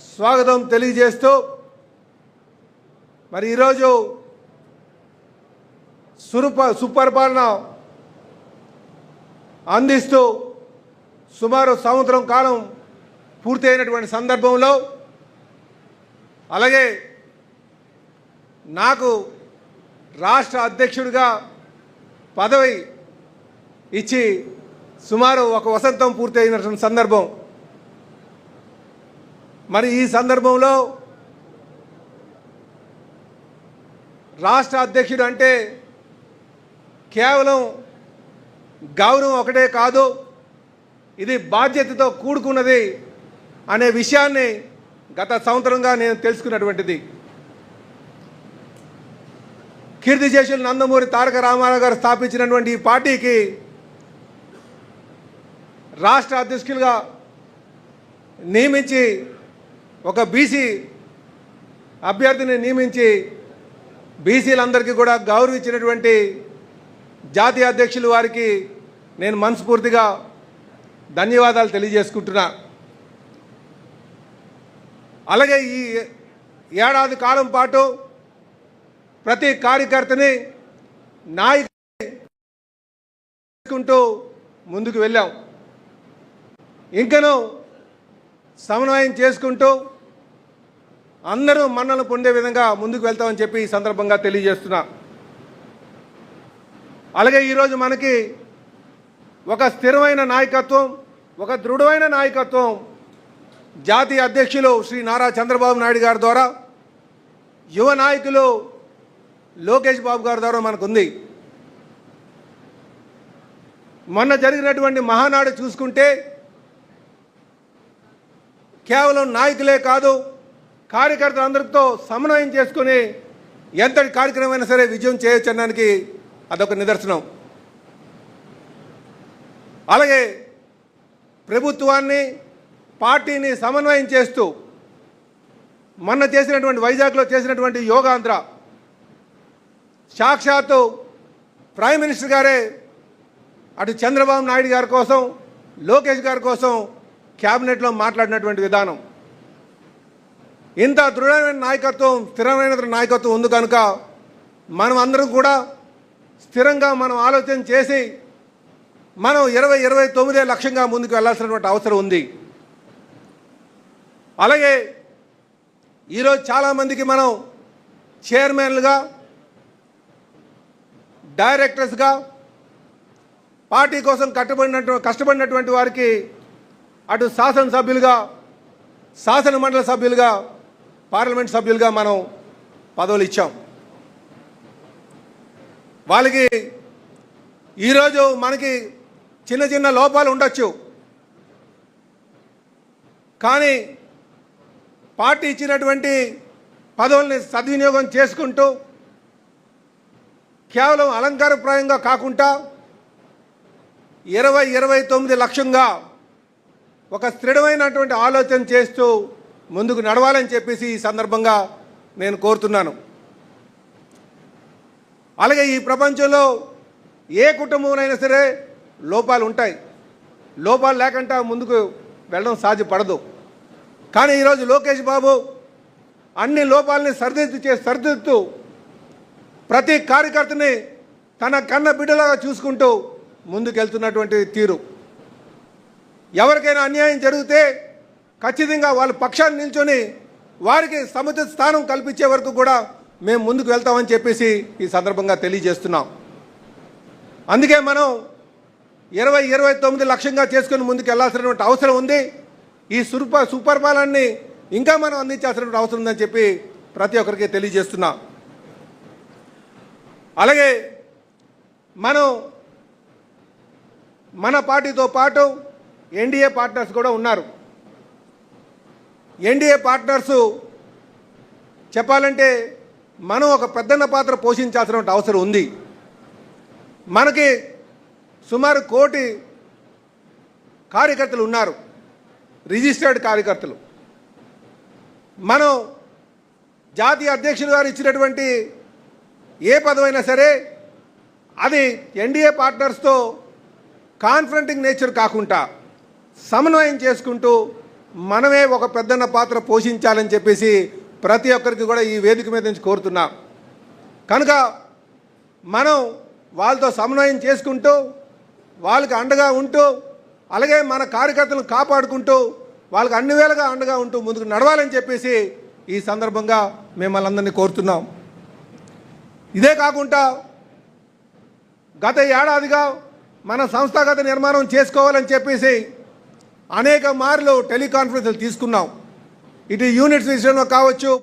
స్వాగతం తెలియజేస్తూ మరి ఈరోజు సురుప సుపరిపాలన అందిస్తూ సుమారు సంవత్సరం కాలం పూర్తి అయినటువంటి సందర్భంలో అలాగే నాకు రాష్ట్ర అధ్యక్షుడిగా పదవి ఇచ్చి సుమారు ఒక వసంతం పూర్తి అయినటువంటి సందర్భం. మరి ఈ సందర్భంలో రాష్ట్ర అధ్యక్షుడు అంటే కేవలం గౌరవం ఒకటే కాదు ఇది బాధ్యతతో కూడుకున్నది అనే విషయాన్ని గత సంవత్సరంగా నేను తెలుసుకున్నటువంటిది. కీర్తిశేషులు నందమూరి తారక రామారావు గారు స్థాపించినటువంటి ఈ పార్టీకి రాష్ట్ర అధ్యక్షులుగా నియమించి ఒక బీసీ అభ్యర్థిని నియమించి బీసీలందరికీ కూడా గౌరవించినటువంటి జాతీయ అధ్యక్షులు వారికి నేను మనస్ఫూర్తిగా ధన్యవాదాలు తెలియజేసుకుంటున్నా. అలాగే ఈ ఏడాది కాలం పాటు ప్రతి కార్యకర్తని నాయకుంటూ ముందుకు వెళ్ళాం. ఇంకనూ సమన్వయం చేసుకుంటూ అందరూ మన్నలు పొందే విధంగా ముందుకు వెళ్తామని చెప్పి ఈ సందర్భంగా తెలియజేస్తున్నా. అలాగే ఈరోజు మనకి ఒక స్థిరమైన నాయకత్వం ఒక దృఢమైన నాయకత్వం జాతీయ అధ్యక్షులు శ్రీ నారా చంద్రబాబు నాయుడు గారి ద్వారా యువ నాయకులు లోకేష్ బాబు గారి ద్వారా మనకుంది. మొన్న జరిగినటువంటి మహానాడు చూసుకుంటే కేవలం నాయకులే కాదు కార్యకర్తలందరితో సమన్వయం చేసుకుని ఎంతటి కార్యక్రమమైనా సరే విజయం చేయొచ్చు అనడానికి అదొక నిదర్శనం. అలాగే ప్రభుత్వాన్ని పార్టీని సమన్వయం చేస్తూ మొన్న చేసినటువంటి వైజాగ్లో చేసినటువంటి యోగాంధ్ర సాక్షాత్తు ప్రైమ్ మినిస్టర్ గారే అటు చంద్రబాబు నాయుడు గారి కోసం లోకేష్ గారి కోసం క్యాబినెట్లో మాట్లాడినటువంటి విధానం. ఇంత దృఢమైన నాయకత్వం స్థిరమైన నాయకత్వం ఉంది కనుక మనం అందరం కూడా స్థిరంగా మనం ఆలోచన చేసి మనం ఇరవై ఇరవై తొమ్మిదే లక్ష్యంగా ముందుకు వెళ్ళాల్సినటువంటి అవసరం ఉంది. అలాగే ఈరోజు చాలామందికి మనం చైర్మన్లుగా డైరెక్టర్స్గా పార్టీ కోసం కట్టబడినట్టు కష్టపడినటువంటి వారికి అటు శాసనసభ్యులుగా శాసన మండలి సభ్యులుగా పార్లమెంట్ సభ్యులుగా మనం పదవులు ఇచ్చాం. వాళ్ళకి ఈరోజు మనకి చిన్న చిన్న లోపాలు ఉండొచ్చు. కానీ పార్టీ ఇచ్చినటువంటి పదవుల్ని సద్వినియోగం చేసుకుంటూ కేవలం అలంకారప్రాయంగా కాకుండా ఇరవై ఇరవై తొమ్మిది లక్ష్యంగా ఒక స్థిరమైనటువంటి ఆలోచన చేస్తూ ముందుకు నడవాలని చెప్పేసి ఈ సందర్భంగా నేను కోరుతున్నాను. అలాగే ఈ ప్రపంచంలో ఏ కుటుంబంలోనైనా సరే లోపాలు ఉంటాయి. లోపాలు లేకుండా ముందుకు వెళ్ళడం సాధ్యపడదు. కానీ ఈరోజు లోకేష్ బాబు అన్ని లోపాలని సరిదిద్దు చే సరిదిద్దుతూ ప్రతి కార్యకర్తని తన కన్న బిడ్డలాగా చూసుకుంటూ ముందుకెళ్తున్నటువంటి తీరు. ఎవరికైనా అన్యాయం జరిగితే ఖచ్చితంగా వాళ్ళ పక్షాన్ని నిల్చొని వారికి సముచిత స్థానం కల్పించే వరకు కూడా మేము ముందుకు వెళ్తామని చెప్పేసి ఈ సందర్భంగా తెలియజేస్తున్నాం. అందుకే మనం ఇరవై ఇరవై తొమ్మిది లక్ష్యంగా చేసుకుని ముందుకు వెళ్ళాల్సినటువంటి అవసరం ఉంది. ఈ సుప సుపరిపాలనని ఇంకా మనం అందించాల్సినటువంటి అవసరం ఉందని చెప్పి ప్రతి ఒక్కరికి తెలియజేస్తున్నాం. అలాగే మనం మన పార్టీతో పాటు ఎన్డీఏ పార్ట్నర్స్ కూడా ఉన్నారు. ఎన్డీఏ పార్ట్నర్సు చెప్పాలంటే మనం ఒక పెద్దన్న పాత్ర పోషించాల్సిన అవసరం ఉంది. మనకి సుమారు కోటి కార్యకర్తలు ఉన్నారు. రిజిస్టర్డ్ కార్యకర్తలు. మనం జాతీయ అధ్యక్షులు గారు ఇచ్చినటువంటి ఏ పదవైనా సరే అది ఎన్డీఏ పార్ట్నర్స్తో కాన్ఫరెంటింగ్ నేచర్ కాకుండా సమన్వయం చేసుకుంటూ మనమే ఒక పెద్దన్న పాత్ర పోషించాలని చెప్పేసి ప్రతి ఒక్కరికి కూడా ఈ వేదిక మీద నుంచి కోరుతున్నాం. కనుక మనం వాళ్ళతో సమన్వయం చేసుకుంటూ వాళ్ళకి అండగా ఉంటూ అలాగే మన కార్యకర్తలను కాపాడుకుంటూ వాళ్ళకి అన్ని వేళగా అండగా ఉంటూ ముందుకు నడవాలని చెప్పేసి ఈ సందర్భంగా మిమ్మల్ని అందరినీ కోరుతున్నాం. ఇదే కాకుండా గత ఏడాదిగా మన సంస్థాగత నిర్మాణం చేసుకోవాలని చెప్పేసి అనేక మార్లు టెలికాన్ఫరెన్స్లు తీసుకున్నాం. ఇటు యూనిట్స్ విషయంలో కావచ్చు